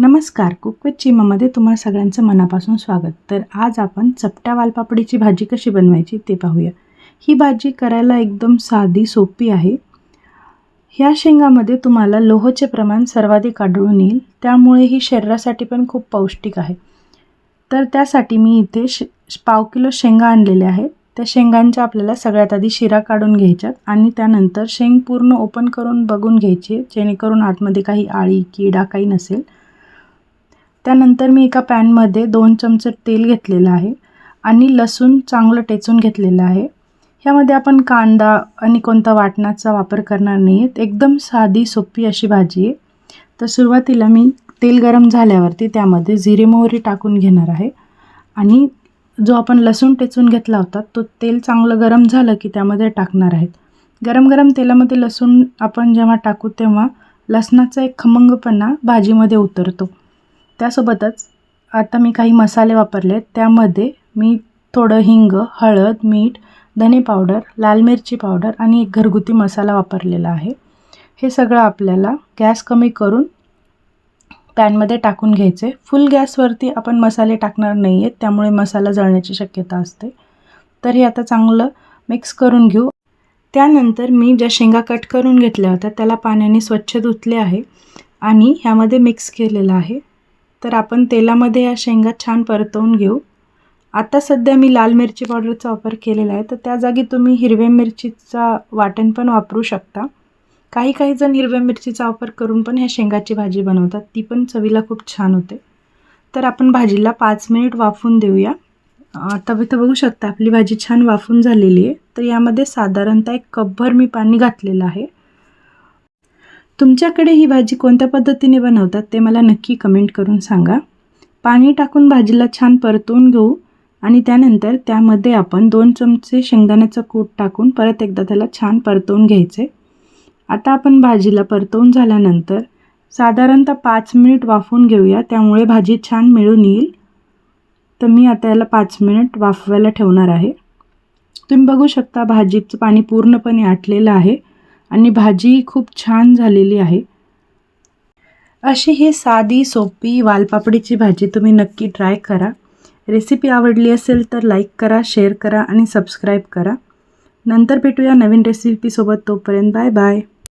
नमस्कार cook with चिमामध्ये तुम्हा सगळ्यांचं मनापासून स्वागत. तर आज आपण चपट्या वालपापडीची भाजी कशी बनवायची ते पाहूया. ही भाजी करायला एकदम साधी सोपी आहे. ह्या शेंगामध्ये तुम्हाला लोहचे प्रमाण सर्वाधिक आढळून येईल. त्यामुळे ही शरीरासाठी पण खूप पौष्टिक आहे. तर त्यासाठी मी इथे श पाव किलो शेंगा आणलेल्या आहेत. त्या शेंगांच्या आपल्याला सगळ्यात आधी शिरा काढून घ्यायच्यात आणि त्यानंतर शेंग पूर्ण ओपन करून बघून घ्यायची जेणेकरून आतमध्ये काही आळी किडा काही नसेल. त्यानंतर मी एका पॅनमध्ये दोन चमचे तेल घेतलेलं आहे आणि लसूण चांगलं टेचून घेतलेलं आहे. ह्यामध्ये आपण कांदा आणि कोणता वाटणाचा वापर करणार नाही आहेत एकदम साधी सोपी अशी भाजी आहे. तर सुरुवातीला मी तेल गरम झाल्यावरती त्यामध्ये जिरे मोहरी टाकून घेणार आहे. आणि जो आपण लसूण टेचून घेतला होता तो तेल चांगलं गरम झालं की त्यामध्ये टाकणार आहेत. गरम गरम तेलामध्ये लसूण आपण जेव्हा टाकू तेव्हा लसणाचा एक खमंगपणा भाजीमध्ये उतरतो. त्यासोबतच आता मी काही मसाले वापरले आहेत त्यामध्ये मी थोडं हिंग हळद मीठ धने पावडर लाल मिरची पावडर आणि एक घरगुती मसाला वापरलेला आहे. हे सगळं आपल्याला गॅस कमी करून पॅनमध्ये टाकून घ्यायचे. फुल गॅसवरती आपण मसाले टाकणार नाही आहेत त्यामुळे मसाला जळण्याची शक्यता असते. तर हे आता चांगलं मिक्स करून घेऊ. त्यानंतर मी ज्या शेंगा कट करून घेतल्या होत्या त्याला पाण्याने स्वच्छ धुतले आहे आणि ह्यामध्ये मिक्स केलेलं आहे. तर आपण तेलामध्ये या शेंगा छान परतवून घेऊ. आता सध्या मी लाल मिरची पावडरचा वापर केलेला आहे. तर त्या जागी तुम्ही हिरव्या मिरचीचा वाटण पण वापरू शकता. काही काही जण हिरव्या मिरचीचा वापर करून पण ह्या शेंगाची भाजी बनवतात. ती पण चवीला खूप छान होते. तर आपण भाजीला पाच मिनिट वाफून देऊया. आता इथं बघू शकता आपली भाजी छान वाफून झालेली आहे. तर यामध्ये साधारणतः एक कपभर मी पाणी घातलेलं आहे. तुमच्याकडे ही भाजी कोणत्या पद्धतीने बनवतात ते मला नक्की कमेंट करून सांगा. पाणी टाकून भाजीला छान परतवून घेऊ आणि त्यानंतर त्यामध्ये आपण दोन चमचे शेंगदाण्याचं कूट टाकून परत एकदा त्याला छान परतवून घ्यायचे. आता आपण भाजीला परतवून झाल्यानंतर साधारणतः पाच मिनिट वाफवून घेऊया त्यामुळे भाजी छान मिळून येईल. तर मी आता याला पाच मिनिट वाफवायला ठेवणार आहे. तुम्ही बघू शकता भाजीचं पाणी पूर्णपणे आटलेलं आहे. आणि भाजी खूप छान झालेली आहे. अशी ही साधी सोपी वालपापडीची भाजी तुम्ही नक्की ट्राय करा. रेसिपी आवडली असेल तर लाईक करा शेअर करा आणि सबस्क्राईब करा. नंतर भेटूया नवीन रेसिपीसोबत तोपर्यंत बाय बाय